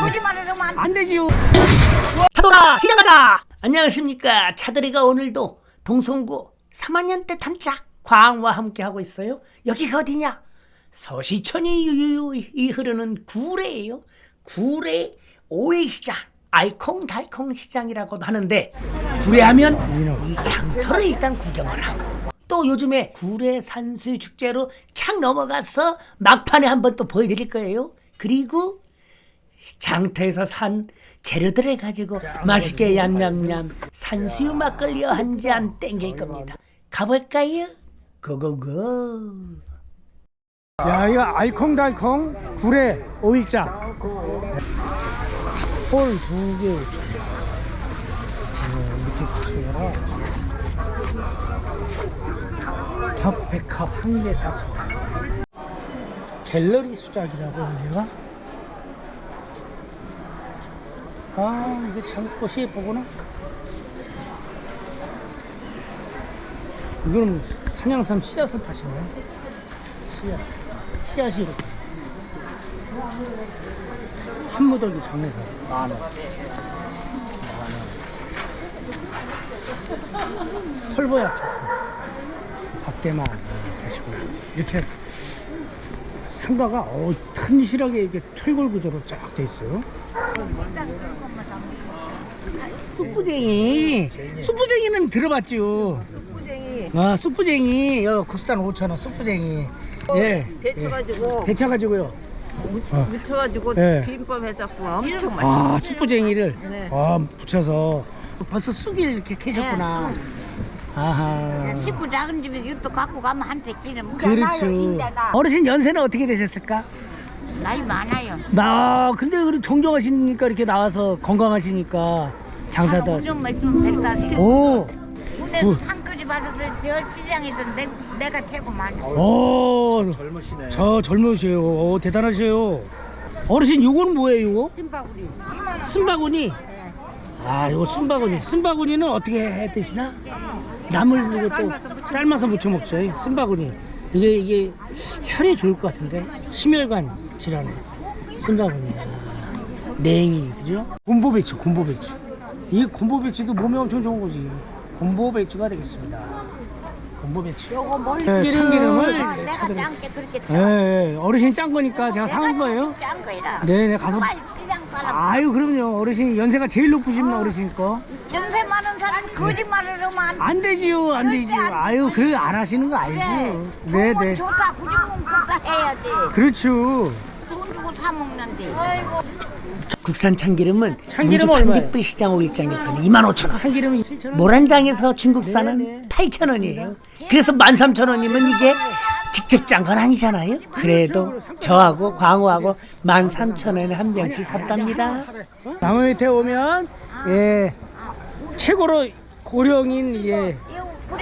거짓말을 하면 안 되지요. 차돌아 시장 가자. 안녕하십니까 차돌이가 오늘도 동성구 3학년 때 탐짝 광와 함께 하고 있어요. 여기가 어디냐? 서시천이 유유히 흐르는 구례예요. 구례 오일시장 알콩달콩 시장이라고도 하는데 구례하면 이 장터를 일단 구경을 하고 또 요즘에 구례 산수 축제로 착 넘어가서 막판에 한번 또 보여드릴 거예요. 그리고 장터에서 산 재료들을 가지고 맛있게 얌얌얌 산수유 막걸리 한 잔 땡길 겁니다. 가볼까요? 고고고. 야, 이거 알콩달콩 구례 오일장. 홀두 개. 어, 이렇게 붙여라. 겹백합 한개 사천. 갤러리 수작이라고 하네요. 아, 이게 참 꽃이 예쁘구나. 이거는 산양삼 씨앗을 파시네. 씨앗. 씨앗이 이렇게. 한 무더기 정해서 만 원. 만 원. 털보약 좋고. 밖에만 하시고. 이렇게 상가가 어, 튼실하게 이렇게 철골 구조로 쫙 돼 있어요. 숯부쟁이. 숯부쟁이는 들어봤죠. 숯부쟁이 아, 숯부쟁이. 여 국산 5,000원 숯부쟁이. 예. 데쳐가지고 데쳐가지고요. 어. 묻혀가지고 네. 비빔밥 해잡고 엄청 맛있어. 아, 숯부쟁이를 네. 아, 붙여서 벌써 쑥을 이렇게 캐셨구나. 아하. 식구 작은 집에 이것도 갖고 가면 한테 끼는 그렇죠. 어르신 연세는 어떻게 되셨을까? 나이 많아요. 나 근데 그래 정정하시니까 이렇게 나와서 건강하시니까 장사도 하시고. 좀 있으면 백살이. 오. 근데 구. 한 끓이 받아서 저 시장에서 내, 내가 최고 많아. 오. 젊으시네. 저 젊으세요. 오, 대단하세요. 어르신 요건 뭐예요, 이거? 찐바구리. 쓴바구니. 아, 이거 쓴바구니. 쓴바구니는 어떻게 해 드시나? 나물 이거 또 삶아서 무쳐 먹죠. 쓴바구니. 이게 이게 혈이 좋을 것 같은데 심혈관 쓴바구니. 아, 냉이 그죠? 곰보배추, 곰보배추. 이 곰보배추도 몸에 엄청 좋은 거지. 곰보배추가 되겠습니다. 곰보배추. 요거 뭘 네, 참기름을. 내가 짠게 그렇게 짜. 예, 예. 어르신 짠 거니까 제가 사온 거예요. 짠 거이라. 네네 가서. 빨리 시장 가라. 아유 그럼요 어르신 연세가 제일 높으신 어르신 거. 연세 많은 사람 거짓말을 하면 안 돼. 안 되지요, 안 되지요. 아유, 그래, 안 하시는 거 알죠. 네, 좋으면 네. 좋다. 구정은 좋다 해야지. 그렇죠. 사 먹는데. 국산 참기름은 참기름 무주 얼마예요? 판깃불 시장 오일장에서는 25,000원. 참기름이 7,000원. 모란장에서 네, 중국산은 네. 8,000원이에요. 그래서 13,000원이면 이게 직접 짠 건 아니잖아요. 그래도 저하고 광호하고 13,000원에 한 병씩 샀답니다. 나무 밑에 오면, 예, 최고로 고령인, 예. 군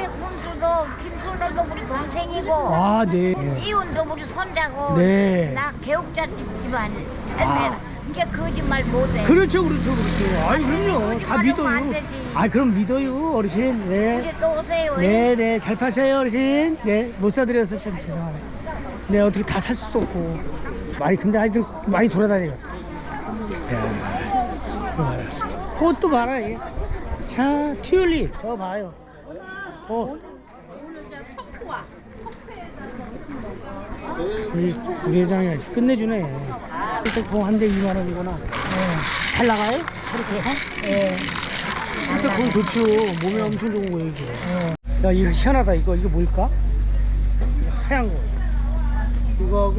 수도 김순호도 우리 동생이고 아, 네. 예. 이혼도 우리 손자고 네. 나 개옥자 집안 아. 할매라 이게 거짓말 못해 그렇죠, 그렇죠, 그렇죠. 아이, 그럼요. 다 믿어요. 아, 그럼 믿어요, 어르신. 네. 이제 또 오세요 네, 네, 잘 파세요, 어르신. 네, 못 사드려서 참 죄송하네. 네, 어떻게 다 살 수도 없고. 많이, 근데 하여튼 많이 돌아다녀요. 꽃도 봐라, 이게. 자, 튤립. 저 봐요. 꽃. 이 부회장이 아주 끝내주네. 일단 한대 2만 원이구나. 네. 잘 나가요? 이렇게? 네. 진짜 그건 좋죠. 몸에 엄청 좋은 거예요, 이게. 야, 이거 희한하다. 이거, 이거 뭘까? 이거 하얀 거. 이거하고.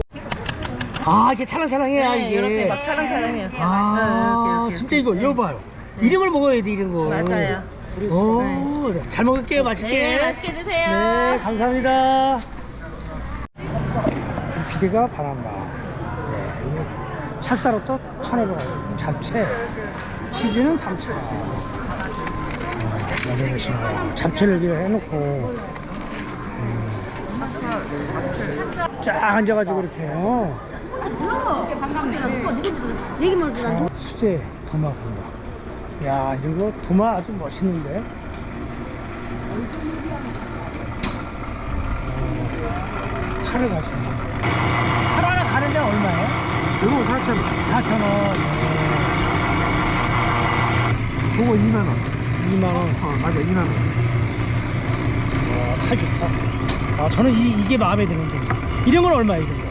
아, 이게 찰랑찰랑해, 아, 이게. 이렇게 막 차랑차랑해요. 아, 진짜 이거, 이거 봐요. 이런 걸 먹어야 돼, 이런 거. 맞아요. 오, 잘 먹을게요, 맛있게. 네, 맛있게 드세요. 네, 감사합니다. 비계가 바란다. 네, 이거 찹쌀로 또 쳐내봐요. 잡채. 치즈는 3차. 어, 잡채를 이렇게 해놓고. 음. 쫙 앉아가지고 이렇게. 어. 수제 도마 본다. 야, 이거 도마 아주 멋있는데. 어, 칼을 가시네. 칼 하나 가는데 얼마예요? 이거 4,000원. 4,000원. 그거 2만 원. 2만 원. 어, 맞아, 2만 원. 와, 칼 좋다. 아, 저는 이, 이게 마음에 드는데. 이런 건 얼마예요, 이런 거?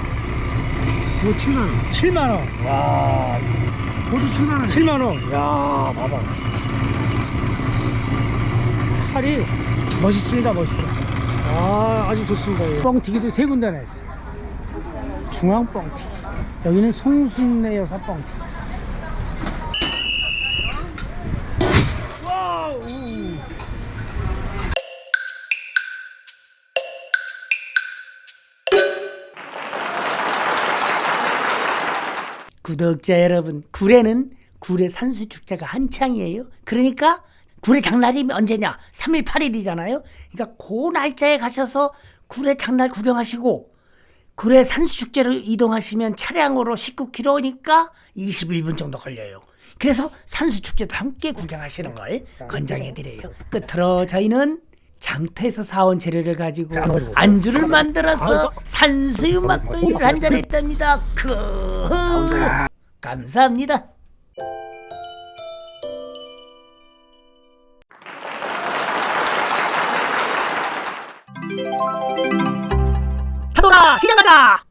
그거 7만 원. 7만 원. 와, 그것도 7만 원. 7만 원. 야, 봐봐. 칼이 멋있습니다, 멋있어. 아, 아주 좋습니다. 뻥튀기도 세 군데 나 있어요. 중앙 뻥튀기. 여기는 송순내 여사 뻥튀기. 와우! 구독자 여러분, 구례는 구례 산수 축제가 한창이에요. 그러니까 구례 장날이 언제냐? 3일 8일이잖아요. 그러니까 그 날짜에 가셔서 구례 장날 구경하시고 구례 산수 축제로 이동하시면 차량으로 19km니까 21분 정도 걸려요. 그래서 산수 축제도 함께 구경하시는 걸 권장해 드려요. 끝으로 저희는 장터에서 사온 재료를 가지고 안주를 만들어서 산수유 막걸리를 한 잔 했답니다. 크 감사합니다. 차돌아 시장 가자.